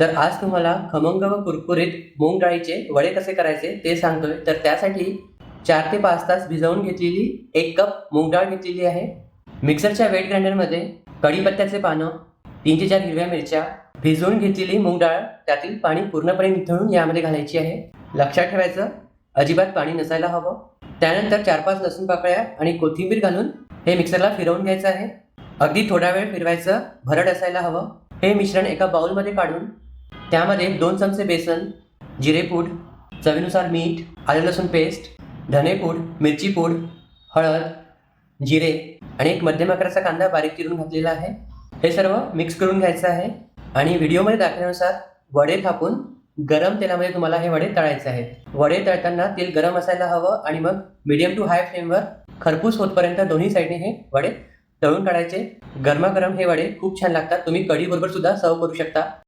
तर आज तुम्हाला खमंग व कुरकुरीत मूग डाळीचे वडे कसे करायचे ते सांगतोय. तर त्यासाठी चार ते पाच तास भिजवून घेतलेली एक कप मूग डाळ घेतलेली आहे. मिक्सरच्या वेट ग्राइंडरमध्ये कढीपत्त्याचे पानं तीन ते चार हिरव्या मिरच्या भिजवून घेतलेली मूग डाळ त्यातील पाणी पूर्णपणे निथळून यामध्ये घालायची आहे. लक्षात ठेवायचं अजिबात पाणी नसायला हवं. त्यानंतर चार पाच लसूण पाकळ्या आणि कोथिंबीर घालून हे मिक्सरला फिरवून घ्यायचं आहे. अगदी थोडा वेळ फिरवायचं भरड असायला हवं. हे मिश्रण एका बाउलमध्ये काढून त्यामध्ये दोन चमचे बेसन जिरेपूड चवीनुसार मीठ आले लसूण पेस्ट धनेपूड मिरची पूड हळद जिरे आणि एक मध्यम आकाराचा कांदा बारीक चिरून घातलेला आहे. हे सर्व मिक्स करून घ्यायचं आहे आणि व्हिडिओमध्ये दाखवल्यानुसार वडे थापून गरम तेलामध्ये तुम्हाला हे वडे तळायचे आहेत. वडे तळताना तेल गरम असायला हवं आणि मग मीडियम टू हाय फ्लेमवर खरपूस होतपर्यंत दोन्ही साईडने हे वडे तळून काढायचे. गरमागरम हे वडे खूप छान लागतात. तुम्ही कढीबरोबर सुद्धा सर्व करू शकता.